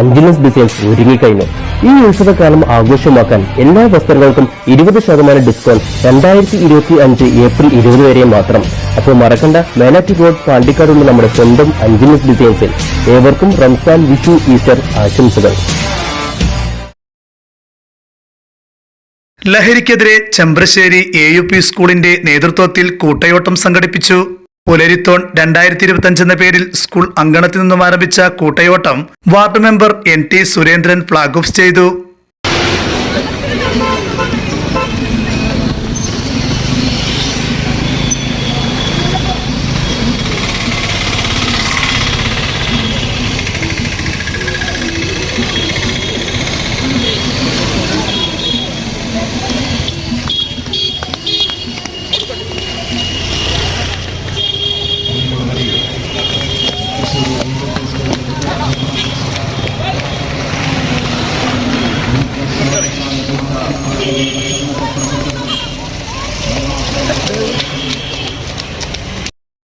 Anjali's designs ഒരുങ്ങിക്കഴിഞ്ഞു. ഈ ഉത്സവകാലം ആഘോഷമാക്കാൻ എല്ലാ വസ്ത്രങ്ങൾക്കും ഇരുപത് ശതമാനം ഡിസ്കൗണ്ട് രണ്ടായിരത്തി ഇരുപത്തി അഞ്ച് ഏപ്രിൽ ഇരുപത് വരെ മാത്രം. അപ്പോൾ മറക്കണ്ട മേലാറ്റി റോഡ് പാണ്ടിക്കാടുള്ള നമ്മുടെ സ്വന്തം അഞ്ചിനസ് ഡിസൈൻസിൽ ഏവർക്കും റംസാൻ വിഷു ഈസ്റ്റർ ആശംസകൾ. ലഹരിക്കെതിരെ ചെമ്പ്രശ്ശേരി എ യു പി സ്കൂളിന്റെ നേതൃത്വത്തിൽ കൂട്ടയോട്ടം സംഘടിപ്പിച്ചു. പുലരിത്തോൺ രണ്ടായിരത്തി ഇരുപത്തിയഞ്ച് എന്ന പേരിൽ സ്കൂൾ അങ്കണത്തിൽ നിന്നും ആരംഭിച്ച കൂട്ടയോട്ടം ward member N T Surendran flag off ചെയ്തു.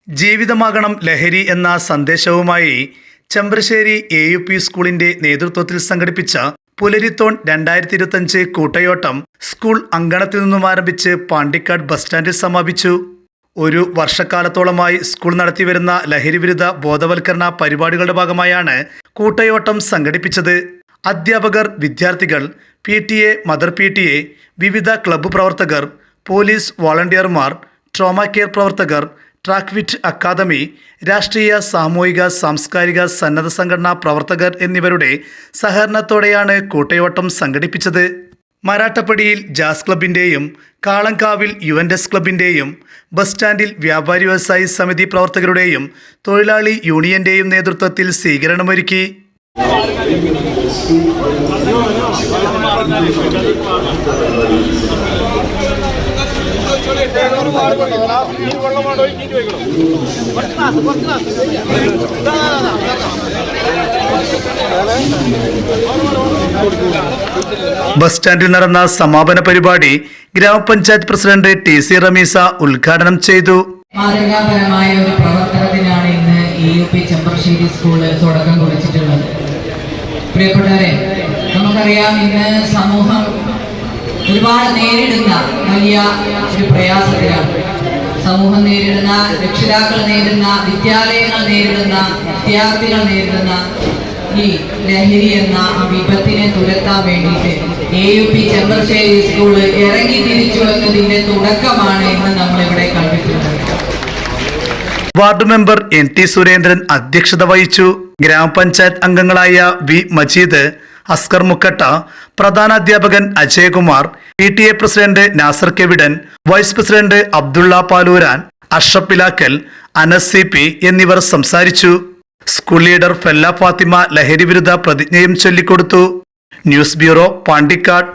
ജീവിതമാകണം ലഹരി എന്ന സന്ദേശവുമായി ചെമ്പ്രശ്ശേരി എ യു പി സ്കൂളിന്റെ നേതൃത്വത്തിൽ സംഘടിപ്പിച്ച പുലരിത്തോൺ രണ്ടായിരത്തി ഇരുപത്തഞ്ച് കൂട്ടയോട്ടം സ്കൂൾ അങ്കണത്തിൽ നിന്നും ആരംഭിച്ച് പാണ്ടിക്കാട് ബസ് സ്റ്റാൻഡിൽ സമാപിച്ചു. ഒരു വർഷക്കാലത്തോളമായി സ്കൂൾ നടത്തിവരുന്ന ലഹരിവിരുദ്ധ ബോധവൽക്കരണ പരിപാടികളുടെ ഭാഗമായാണ് കൂട്ടയോട്ടം സംഘടിപ്പിച്ചത്. അധ്യാപകർ വിദ്യാർത്ഥികൾ P T A mother P T A വിവിധ ക്ലബ്ബ് പ്രവർത്തകർ പോലീസ് വോളണ്ടിയർമാർ ട്രോമ കെയർ പ്രവർത്തകർ ട്രാക്വിറ്റ് അക്കാദമി രാഷ്ട്രീയ സാമൂഹിക സാംസ്കാരിക സന്നദ്ധ സംഘടനാ പ്രവർത്തകർ എന്നിവരുടെ സഹകരണത്തോടെയാണ് കൂട്ടയോട്ടം സംഘടിപ്പിച്ചത്. മരാട്ടപ്പടിയിൽ ജാസ് ക്ലബിന്റെയും കാളങ്കാവിൽ യു എൻ എസ് ക്ലബിന്റെയും ബസ് സ്റ്റാൻഡിൽ വ്യാപാരി വ്യവസായി സമിതി പ്രവർത്തകരുടെയും തൊഴിലാളി യൂണിയന്റെയും നേതൃത്വത്തിൽ സ്വീകരണമൊരുക്കി. ബസ് സ്റ്റാൻഡിൽ നടന്ന സമാപന പരിപാടി ഗ്രാമപഞ്ചായത്ത് പ്രസിഡന്റ് ടി സി റമീസ ഉദ്ഘാടനം ചെയ്തു. മാതൃകാപരമായ ഒരു പ്രവർത്തനത്തിനാണ് ഇന്ന് E U P Chemparassery school തുടക്കം കുറിച്ചിട്ടുള്ളത്. പ്രിയപ്പെട്ടവരെ നമുക്കറിയാം ഇന്ന് സമൂഹം ഒരുപാട് നേരിടുന്ന വലിയ ഒരു പ്രയാസത്തിലാണ്. സമൂഹം നേരിടുന്ന രക്ഷിതാക്കൾ നേരിടുന്ന വിദ്യാലയങ്ങൾ നേരിടുന്ന വിദ്യാർത്ഥികൾ നേരിടുന്ന ഈ ലഹരി എന്ന ആ വിപത്തിനെ തുരത്താൻ വേണ്ടിയിട്ട് A U P Chandrashekhari school ഇറങ്ങി തിരിച്ചു എന്നതിന്റെ തുടക്കമാണ് ward member N T Surendran അധ്യക്ഷത വഹിച്ചു. ഗ്രാമപഞ്ചായത്ത് അംഗങ്ങളായ വി മജീദ് അസ്കർ മുക്കട്ട പ്രധാന അധ്യാപകൻ Ajayakumar P T A president Nasar Kevidan vice president Abdulla Paluran Ashraf Pilakkal Anas C P എന്നിവർ സംസാരിച്ചു. സ്കൂൾ ലീഡർ ഫെല്ല ഫാത്തിമ ലഹരി വിരുദ്ധ പ്രതിജ്ഞയും ചൊല്ലിക്കൊടുത്തു. News bureau Pandikkad.